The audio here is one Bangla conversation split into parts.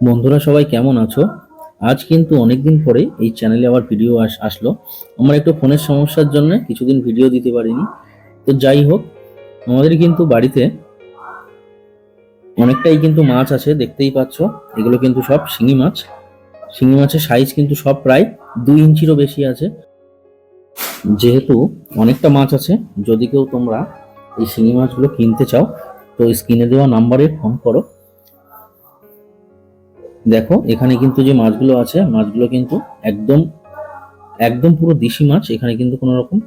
বন্ধুরা সবাই কেমন আছো? আজ কিন্তু অনেকদিন পরে এই চ্যানেলে আবার ভিডিও আস, আসলো। আমার একটু ফোনের সমস্যার জন্য কিছুদিন ভিডিও দিতে পারিনি। তো যাই হোক, আমাদের কিন্তু বাড়িতে অনেকটাই কিন্তু মাছ আছে, দেখতেই পাচ্ছ। এগুলো কিন্তু সব শিঙি মাছ। শিঙি মাছের সাইজ কিন্তু সব প্রায় দুই ইঞ্চিরও বেশি আছে। যেহেতু অনেকটা মাছ আছে, যদি কেউ তোমরা এই শিঙি মাছগুলো কিনতে চাও, তো স্ক্রিনে দেওয়া নাম্বারে ফোন করো। দেখো, এখানে কিন্তু যে মাছগুলো আছে, মাছগুলো কিন্তু একদম একদম পুরো দেশি মাছ, এখানে কিন্তু কোনো রকম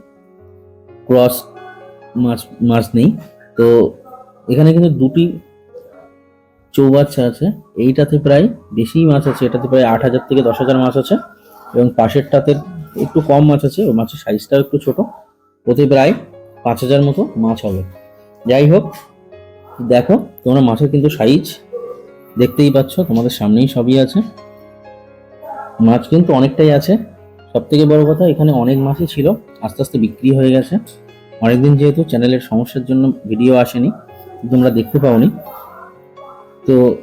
ক্রস মাছ মাছ নেই। তো এখানে কিন্তু দুটি চৌবাচ্চা আছে, এইটাতে প্রায় বেশি মাছ আছে, এটাতে প্রায় আট হাজার থেকে দশ হাজার মাছ আছে এবং পাশেরটাতে একটু কম মাছ আছে, ওই মাছের সাইজটাও একটু ছোট, ওতে প্রায় পাঁচ হাজার মতো মাছ হবে। যাই হোক, দেখো, তোমরা মাছের কিন্তু সাইজ দেখতেই পাচ্ছ, তোমাদের সামনেই সবই আছে। মাছ কিন্তু অনেকটাই আছে। সব থেকে বড় কথা, এখানে অনেক মাছই ছিল, আস্তে আস্তে বিক্রি হয়ে গেছে। অনেকদিন যেহেতু চ্যানেলের সমস্যার জন্য ভিডিও আসেনি, তোমরা দেখতে পাওনি। তো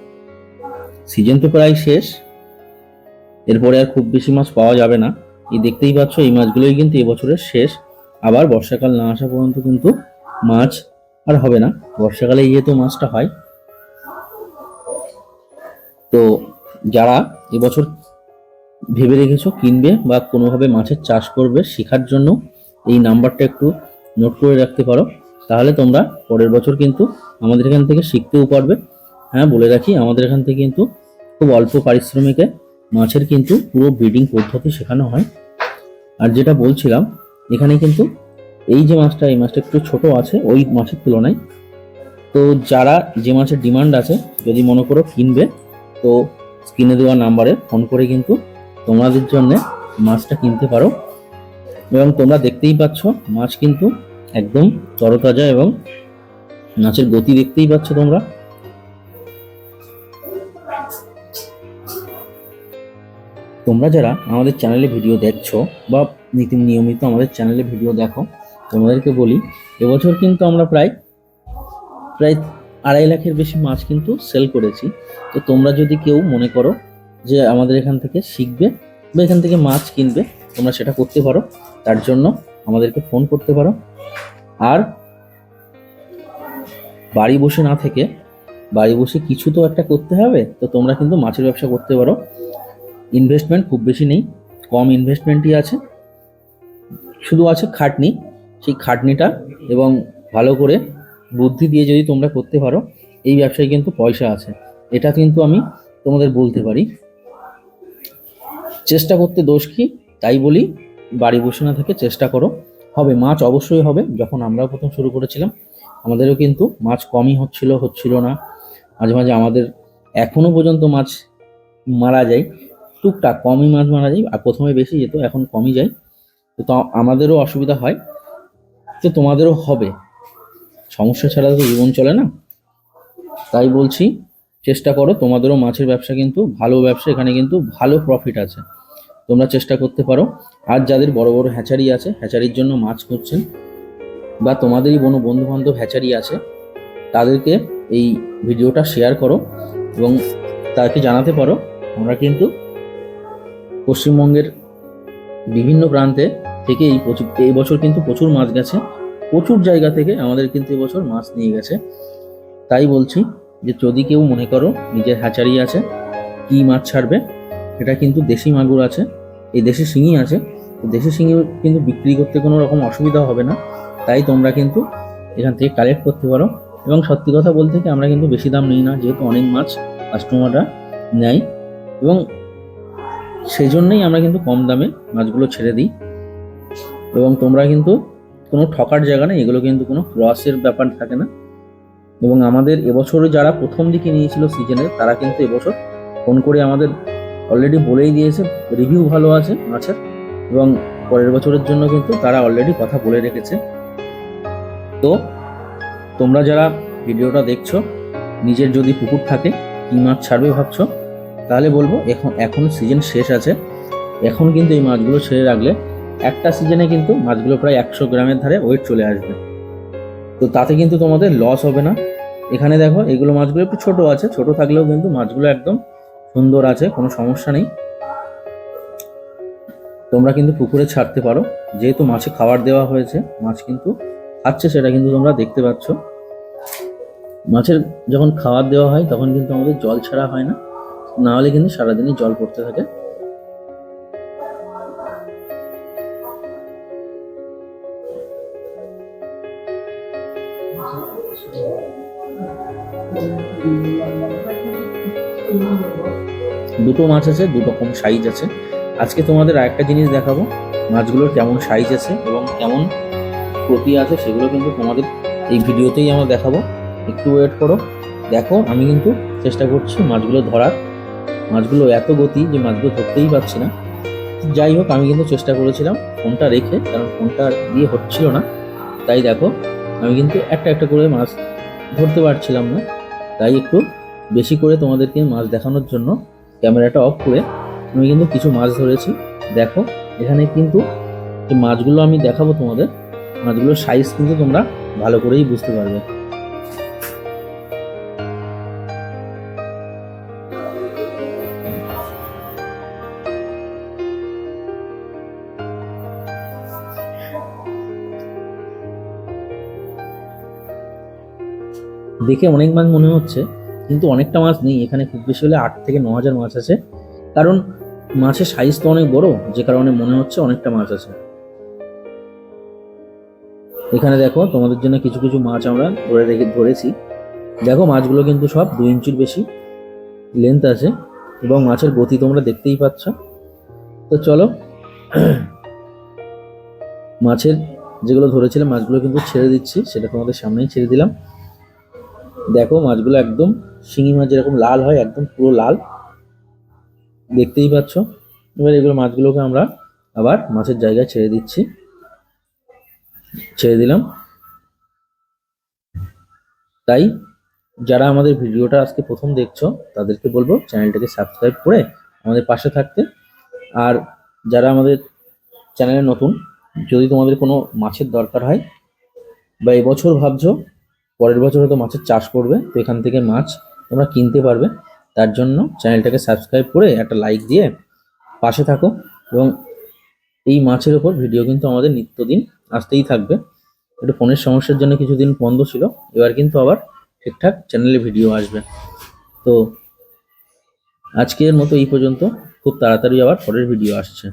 সিজন তো প্রায় শেষ। এরপরে আর খুব বেশি মাছ পাওয়া যাবে না। এই দেখতেই পাচ্ছ, এই মাছগুলোই কিন্তু এবছরের শেষ। আবার বর্ষাকাল না আসা পর্যন্ত কিন্তু মাছ আর হবে না। বর্ষাকালে যেহেতু মাছটা হয় তো যারা এবছর ভেবে রেখেছো কিনবে বা কোনোভাবে মাছের চাষ করবে শেখার জন্য, এই নাম্বারটা একটু নোট করে রাখতে পারো। তাহলে তোমরা পরের বছর কিন্তু আমাদের এখান থেকে শিখতেও পারবে। হ্যাঁ বলে রাখি, আমাদের এখান থেকে কিন্তু খুব অল্প পারিশ্রমিকে মাছের কিন্তু পুরো ব্রিডিং পদ্ধতি শেখানো হয়। আর যেটা বলছিলাম, এখানে কিন্তু এই যে মাছটা, এই মাছটা একটু ছোট আছে, ওই মাছের তুলনায়। তো যারা যে মাছের ডিমান্ড আছে, যদি মনে করো কিনবে তো স্ক্রিনে দেওয়া নাম্বারে ফোন করে কিন্তু তোমাদের জন্য মাছটা কিনতে পারো। এবং তোমরা দেখতেই পাচ্ছ, মাছ কিন্তু একদম তরতাজা এবং মাছের গতি দেখতেই পাচ্ছ তোমরা। তোমরা যারা আমাদের চ্যানেলে ভিডিও দেখছ বা নীতি নিয়মিত আমাদের চ্যানেলে ভিডিও দেখো, তোমাদেরকে বলি, এবছর কিন্তু আমরা প্রায় প্রায় আড়াই লাখের বেশি মাছ কিন্তু সেল করেছি। তো তোমরা যদি কেউ মনে করো যে আমাদের এখান থেকে শিখবে বা এখান থেকে মাছ কিনবে, তোমরা সেটা করতে পারো। তার জন্য আমাদেরকে ফোন করতে পারো। আর বাড়ি বসে না থেকে বাড়ি বসে কিছু তো একটা করতে হবে, তো তোমরা কিন্তু মাছের ব্যবসা করতে পারো। ইনভেস্টমেন্ট খুব বেশি নেই, কম ইনভেস্টমেন্টই আছে। শুধু আছে খাটনি, সেই খাটনিটা এবং ভালো করে বুদ্ধি দিয়ে যদি তোমরা করতে পারো, এই ব্যবসায় কিন্তু পয়সা আছে। এটা কিন্তু আমি তোমাদের বলতে পারি। চেষ্টা করতে দোষ কি? তাই বলি, বাড়ি বসে না থেকে চেষ্টা করো। হবে, মাছ অবশ্যই হবে, যখন আমরাও প্রথম শুরু করেছিলাম, আমাদেরও কিন্তু মাছ কমই হচ্ছিল হচ্ছিল না। মাঝে মাঝে আমাদের এখনও পর্যন্ত মাছ মারা যায়। টুকটাক কমই মাছ মারা যায়, আর প্রথমে বেশি যেত, এখন কমই যায়। তা- আমাদেরও অসুবিধা হয়, তো তোমাদেরও হবে। সমস্যা ছাড়া তো জীবন চলে না। তাই বলছি, চেষ্টা করো, তোমাদেরও মাছের ব্যবসা কিন্তু, ভালো ব্যবসা, এখানে কিন্তু ভালো প্রফিট আছে। তোমরা চেষ্টা করতে পারো। আর যাদের বড় বড় হ্যাচারি আছে হ্যাচারির জন্য মাছ করছেন বা তোমাদেরই কোনো বন্ধু বান্ধব হ্যাচারি আছে, তাদেরকে এই ভিডিওটা শেয়ার করো এবং তাকে জানাতে পারো। আমরা কিন্তু পশ্চিমবঙ্গের বিভিন্ন প্রান্তে থেকে এই এই বছর কিন্তু প্রচুর মাছ গেছে। প্রচুর জায়গা থেকে আমাদের কিন্তু এবছর মাছ নিয়ে গেছে। তাই বলছি যে যদি কেউ মনে করো নিজের হ্যাচারি আছে, কি মাছ ছাড়বে, এটা কিন্তু দেশি মাগুর আছে, এই দেশি শিঙি আছে দেশি শিঙি কিন্তু বিক্রি করতে কোনো রকম অসুবিধা হবে না। তাই তোমরা কিন্তু এখান থেকে কালেক্ট করতে পারো। এবং সত্যি কথা বলতে কি, আমরা কিন্তু বেশি দাম নিই না, যেহেতু অনেক মাছ কাস্টমাররা নেয়। এবং সেই জন্যই আমরা কিন্তু কম দামে মাছগুলো ছেড়ে দিই। এবং তোমরা কিন্তু কোনো ঠকার জায়গা নেই, এগুলো কিন্তু কোনো লসের ব্যাপার থাকে না। এবং আমাদের এবছরে যারা প্রথম দিকে নিয়েছিল সিজনে তারা কিন্তু এবছর ফোন করে আমাদের অলরেডি বলেই দিয়েছে রিভিউ ভালো আছে মাছের এবং পরের বছরের জন্য কিন্তু তারা অলরেডি কথা বলে রেখেছে। তো তোমরা যারা ভিডিওটা দেখছ, নিজের যদি পুকুর থাকে, কী মাছ ছাড়বে ভাবছ, তাহলে বলব এখন এখন সিজন শেষ আছে। এখন কিন্তু এই মাছগুলো ছেড়ে রাখলে একটা সিজনে কিন্তু মাছগুলো প্রায় একশো গ্রামের ধারে ওয়েট চলে আসবে। তো তাতে কিন্তু তোমাদের লস হবে না। এখানে দেখো, এগুলো মাছগুলো একটু ছোট আছে, ছোট থাকলেও কিন্তু মাছগুলো একদম সুন্দর আছে, কোনো সমস্যা নেই। তোমরা কিন্তু পুকুরে ছাড়তে পারো। যেহেতু মাছে খাবার দেওয়া হয়েছে, মাছ কিন্তু খাচ্ছে, সেটা কিন্তু তোমরা দেখতে পাচ্ছ। মাছের যখন খাবার দেওয়া হয়, তখন কিন্তু আমাদের জল ছাড়া হয় না। না হলে কিন্তু সারাদিনই জল পড়তে থাকে। দুটো মাছ আছে দু রকম সাইজ আছে। আজকে তোমাদের আরেকটা জিনিস দেখাবো, মাছগুলোর কেমন সাইজ আছে এবং কেমন প্রতি আছে সেগুলো কিন্তু তোমাদের এই ভিডিওতেই আমরা দেখাবো। একটু ওয়েট করো। দেখো, আমি কিন্তু চেষ্টা করছি মাছগুলো ধরার। মাছগুলো এত গতি যে মাছগুলো ধরতেই পারছি না। যাই হোক, আমি কিন্তু চেষ্টা করেছিলাম ফোনটা রেখে, কারণ ফোনটা দিয়ে হচ্ছিল না। তাই দেখো আমি কিন্তু একটা একটা করে মাছ ধরতে পারছিলাম না। তাই একটু বেশি করে তোমাদেরকে মাছ দেখানোর জন্য ক্যামেরাটা অফ করে আমি কিন্তু কিছু মাছ ধরেছি। দেখো, এখানে কিন্তু মাছগুলো আমি দেখাবো তোমাদের। মাছগুলোর সাইজ কিন্তু তোমরা ভালো করেই বুঝতে পারবে। দেখে অনেক মাছ মনে হচ্ছে, কিন্তু অনেকটা মাছ নেই। এখানে খুব বেশি হলে আট থেকে ন হাজার মাছ আছে। কারণ মাছের সাইজ তো অনেক বড়, যে কারণে মনে হচ্ছে অনেকটা মাছ আছে। এখানে দেখো, তোমাদের জন্য কিছু কিছু মাছ আমরা ধরে রেখে ধরেছি। দেখো, মাছগুলো কিন্তু সব দু ইঞ্চির বেশি লেন্থ আছে এবং মাছের গতি তোমরা দেখতেই পাচ্ছ। তো চলো, মাছের যেগুলো ধরেছিলাম, মাছগুলো কিন্তু ছেড়ে দিচ্ছি, সেটা তোমাদের সামনেই ছেড়ে দিলাম। দেখো মাছগুলো একদম শিঙি মাছ যেরকম লাল হয়, একদম পুরো লাল। দেখতেই পাচ্ছ। এবার এগুলো মাছগুলোকে আমরা আবার মাছের জায়গায় ছেড়ে দিচ্ছি। ছেড়ে দিলাম। তাই যারা আমাদের ভিডিওটা আজকে প্রথম দেখছ, তাদেরকে বলব চ্যানেলটাকে সাবস্ক্রাইব করে আমাদের পাশে থাকতে। আর যারা আমাদের চ্যানেলে নতুন, যদি তোমাদের কোনো মাছের দরকার হয় বা এবছর ভাবছ পরের বছর হয়তো মাছের চাষ করবে, তো এখান থেকে মাছ তোমরা কিনতে পারবে। তার জন্য চ্যানেলটাকে সাবস্ক্রাইব করে একটা লাইক দিয়ে পাশে থাকো এবং এই মাছের ওপর ভিডিও কিন্তু আমাদের নিত্যদিন আসতেই থাকবে। একটু ফোনের সমস্যার জন্য কিছুদিন বন্ধ ছিল, এবার কিন্তু আবার ঠিকঠাক চ্যানেলে ভিডিও আসবে। তো আজকের মতো এই পর্যন্ত, খুব তাড়াতাড়ি আবার পরের ভিডিও আসছে।